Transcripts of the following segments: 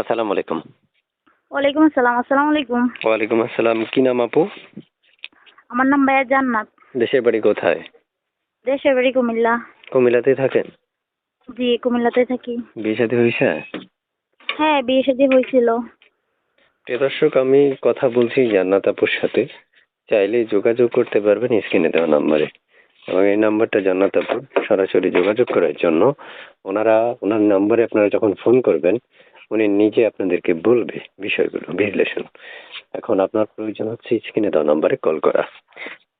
আসসালামু আলাইকুম। ওয়ালাইকুম আসসালাম আসসালামু আলাইকুম। ওয়ালাইকুম আসসালাম কি নাম আপু? আমার নাম ভাইয়া জান্নাত। দেশের বাড়ি কোথায়? দেশের বাড়ি কুমিল্লা। কুমিল্লাতে থাকেন? জি কুমিল্লাতে থাকি। বিয়ে শাদী হয়েছে? হ্যাঁ বিয়ে শাদী হয়েছিল। প্রিয় দর্শক আমি কথা বলছি জান্নাত আপুর সাথে। চাইলে যোগাযোগ করতে পারবেন স্ক্রিনে দেওয়া নাম্বারে। এবং এই নাম্বারটা জান্নাত আপুর সরাসরি যোগাযোগ করার জন্য। ওনারা ওনার নাম্বারে আপনারা যখন ফোন করবেন উনি নিজে আপনাদেরকে বলবে বিষয়গুলো বিশ্লেষণ। এখন আপনার প্রয়োজন হচ্ছে স্ক্রিনে দেওয়া নাম্বারে কল করা।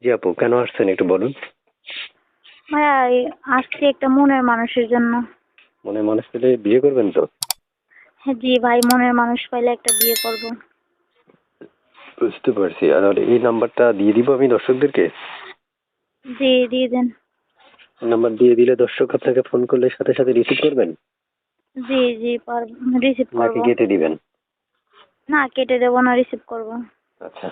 জি আপু কেন আসছেন একটু বলুন। ভাইয়া এই আসছি একটা মনের মানুষের জন্য। মনে মানুষ পেলে বিয়ে করবেন তো? হ্যাঁ জি ভাই মনের মানুষ পাইলে একটা বিয়ে করব। বুঝতে পারছি। আর এই নাম্বারটা দিয়ে দিব আমি দর্শকদেরকে? জি দিয়ে দেন। নাম্বার দিয়ে দিলে দর্শক আপনাকে ফোন করলে সাথে সাথে রিসিভ করবেন? জি জি পারব রিসিভ করব। নাকি কেটে দিবেন? না কেটে দেবো না রিসিভ করব। আচ্ছা।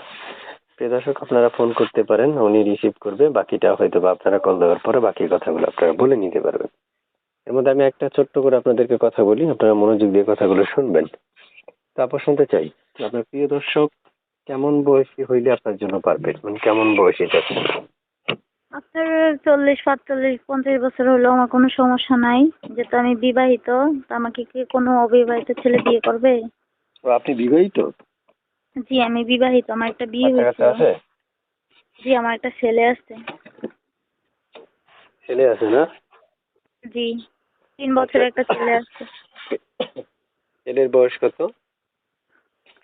প্রিয় দর্শক আপনারা ফোন করতে পারেন উনি রিসিভ করবে বাকিটা হয়তো বা আপনারা কল দেওয়ার পরে বাকি কথাগুলো আপনারা বলে নিতে পারবেন। এর মধ্যে আমি একটা ছোট্ট করে আপনাদেরকে কথা বলি আপনারা মনোযোগ দিয়ে কথাগুলো শুনবেন। তারপর শুনতে চাই আপনার প্রিয় দর্শক কেমন বয়সী হইলে আপনার জন্য পারফেক্ট মানে কেমন বয়সী যাচ্ছে আপনার চল্লিশ পাঁচচল্লিশ পঞ্চাশ বছর হলেও আমার কোনো সমস্যা নাই। যেহেতু আমি বিবাহিত তো আমাকে কি কোনো অবিবাহিত ছেলে বিয়ে করবে? আপনি বিবাহিত? জি আমি বিবাহিত আমার একটা বিয়ে বাচ্চা কাচ্চা হয়েছে আছে? জি আমার একটা ছেলে আছে। ছেলে আছে না? জি তিন বছরের একটা ছেলে আছে। ছেলের বয়স কত?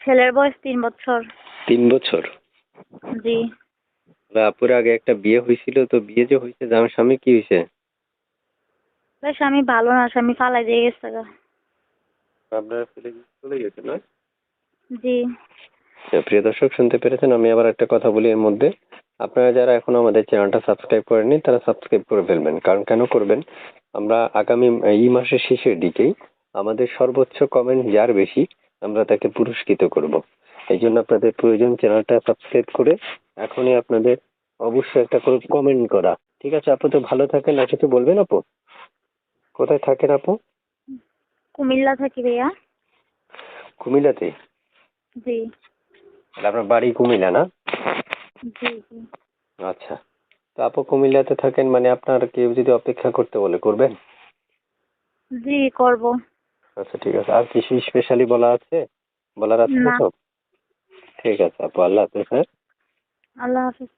ছেলের বয়স তিন বছর। তিন বছর? জি। না, আপুর আগে একটা বিয়ে হয়েছিল তো বিয়ে যে হয়েছে আমার স্বামী কি হয়েছে তার স্বামী ভালো না স্বামী ফালাই দিয়ে গেছে গা। আপনার চলে গেছে না? জি। প্রিয় দর্শক শুনতে পেরেছেন আমি আবার একটা কথা বলি এর মধ্যে। আপনারা যারা এখনও আমাদের চ্যানেলটা সাবস্ক্রাইব করেননি তারা সাবস্ক্রাইব করে ফেলবেন। কারণ কেন করবেন? আমরা আগামী এই মাসের শেষের দিকেই আমাদের সর্বোচ্চ কমেন্ট যার বেশি আমরা তাকে পুরস্কৃত করব। এই জন্য আপনাদের প্রয়োজন চ্যানেলটা সাবস্ক্রাইব করে এখনই আপনাদের অবশ্যই একটা করে কমেন্ট করা। ঠিক আছে আপু তো ভালো থাকেন আর কিছু বলবেন আপু? কোথায় থাকেন আপু? কুমিল্লা থাকি ভাইয়া। কুমিল্লাতে? জি। তাহলে আপনার বাড়ি কুমিল্লা না? জি জি। আচ্ছা। তো আপু কুমিল্লাতে থাকেন মানে আপনার কেউ যদি অপেক্ষা করতে বলে করবেন? জি করব। আচ্ছা ঠিক আছে। আর কিছু স্পেশালি বলা আছে? বলার আছে না। কিছু ঠিক আছে আপু আল্লাহ হাফেজ হ্যাঁ? আল্লাহ হাফিজ।